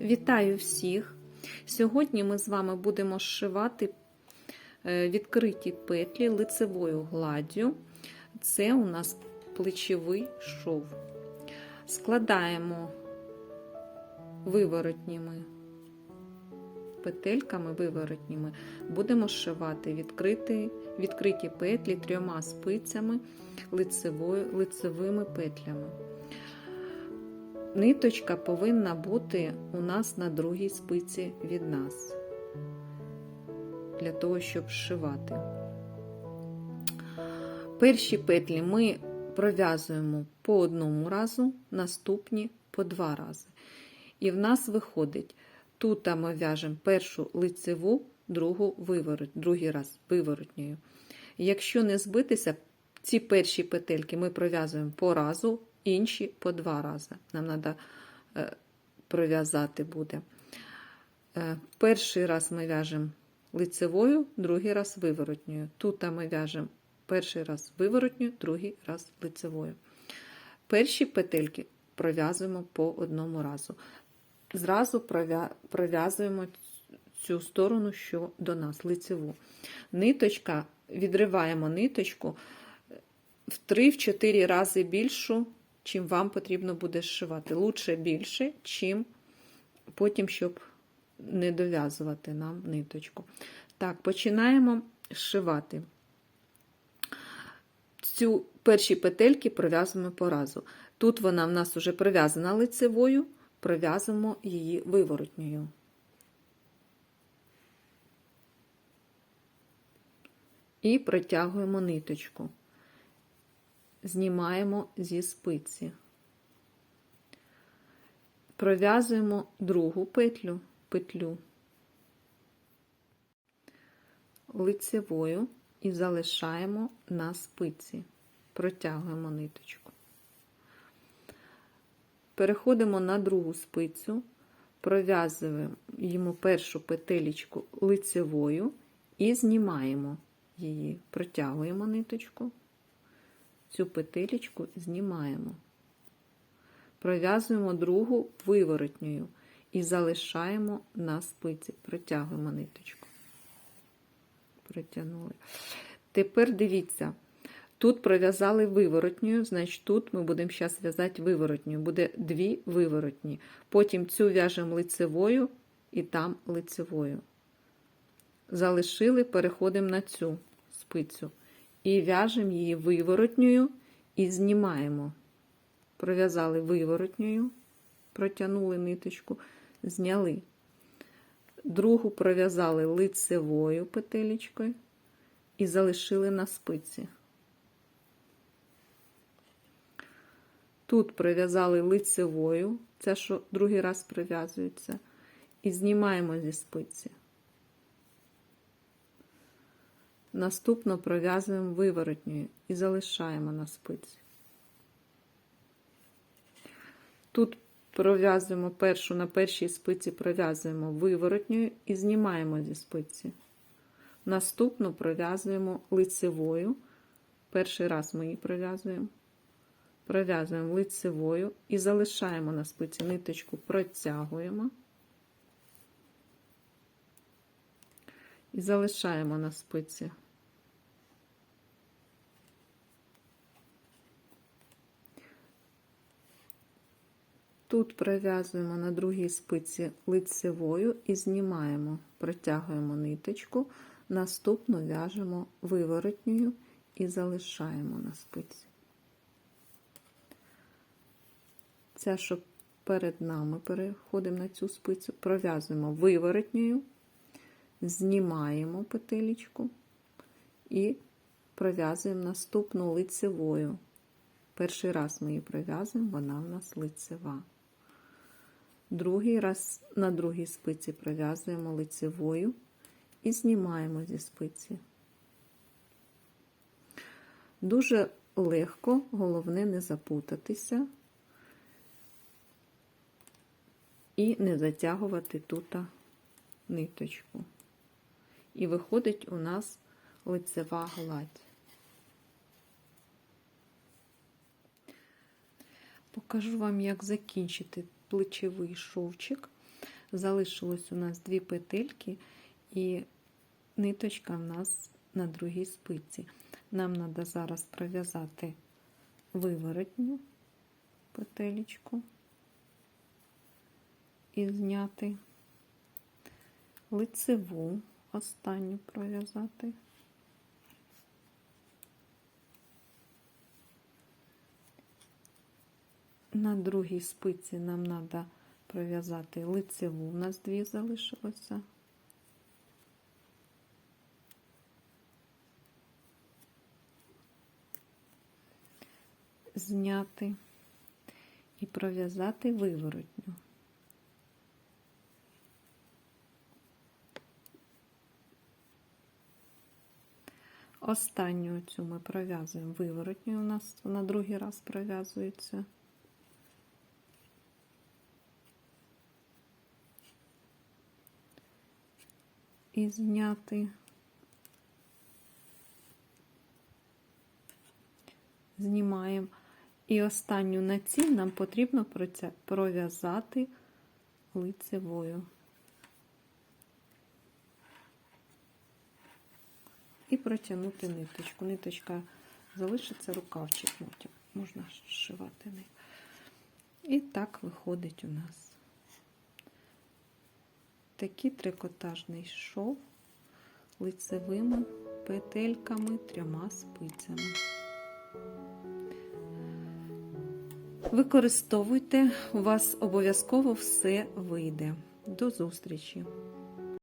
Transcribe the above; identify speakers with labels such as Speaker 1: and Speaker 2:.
Speaker 1: Вітаю всіх! Сьогодні ми з вами будемо зшивати е, відкриті петлі лицевою гладдю. Це у нас плечовий шов. Складаємо виворотніми петельками виворотніми, будемо зшивати відкриті, відкриті петлі трьома спицями лицевою, лицевими петлями. Ниточка повинна бути у нас на другій спиці від нас, для того, щоб зшивати. Перші петлі ми пров'язуємо по одному разу, наступні по два рази. І в нас виходить, тут ми в'яжемо першу лицеву, другу виворот, другий раз виворотньою. Якщо не збитися, ці перші петельки ми пров'язуємо по разу, інші по два рази. Нам треба пров'язати буде. Е, Перший раз ми в'яжемо лицевою, другий раз виворотньою. Тут ми в'яжемо перший раз виворотньою, другий раз лицевою. Перші петельки пров'язуємо по одному разу. Зразу пров'язуємо цю сторону, що до нас, лицеву. Ниточка, відриваємо ниточку в 3-4 рази більшу, чим вам потрібно буде зшивати. Лучше більше, чим потім, щоб не дов'язувати нам ниточку. Так, починаємо зшивати. Цю перші петельки пров'язуємо по разу. Тут вона в нас вже пров'язана лицевою, пров'язуємо її виворотньою. І протягуємо ниточку знімаємо зі спиці, пров'язуємо другу петлю, петлю лицевою і залишаємо на спиці, протягуємо ниточку. Переходимо на другу спицю, пров'язуємо першу петелечку лицевою і знімаємо її, протягуємо ниточку цю петелечку знімаємо, пров'язуємо другу виворотньою і залишаємо на спиці, протягуємо ниточку. Протягнули. Тепер дивіться, тут пров'язали виворотньою, значить тут ми будемо зараз в'язати виворотньою. Буде дві виворотні. Потім цю в'яжемо лицевою і там лицевою. Залишили, переходимо на цю спицю і в'яжемо її виворотньою і знімаємо. Пров'язали виворотньою, протягнули ниточку, зняли. Другу пров'язали лицевою петелечкою і залишили на спиці. Тут пров'язали лицевою, це що другий раз пров'язується, і знімаємо зі спиці. Наступно пров'язуємо виворотньою і залишаємо на спиці. Тут пров'язуємо першу на першій спиці пров'язуємо виворотньою і знімаємо зі спиці. Наступну пров'язуємо лицевою. Перший раз ми її пров'язуємо. Пров'язуємо лицевою і залишаємо на спиці ниточку, протягуємо. І залишаємо на спиці. Тут пров'язуємо на другій спиці лицевою і знімаємо, протягуємо ниточку, наступну в'яжемо виворотньою і залишаємо на спиці. Ця, що перед нами переходимо на цю спицю, пров'язуємо виворотньою, знімаємо петелечку і пров'язуємо наступну лицевою. Перший раз ми її пров'язуємо, вона в нас лицева. Другий раз на другій спиці пров'язуємо лицевою і знімаємо зі спиці. Дуже легко, головне не запутатися і не затягувати тут ниточку. І виходить у нас лицева гладь. Покажу вам, як закінчити плечовий шовчик. Залишилось у нас дві петельки і ниточка в нас на другій спиці. Нам треба зараз пров'язати виворотню петелечку і зняти лицеву останню пров'язати. На другій спиці нам треба пров'язати лицеву, у нас дві залишилося. Зняти і пров'язати виворотню. Останню цю ми пров'язуємо виворотню, у нас на другий раз пров'язується. І зняти. Знімаємо. І останню на цій нам потрібно пров'язати лицевою. І протягнути ниточку. Ниточка залишиться рукавчик, можна зшивати ним. І так виходить у нас такий трикотажний шов лицевими петельками трьома спицями. Використовуйте, у вас обов'язково все вийде. До зустрічі!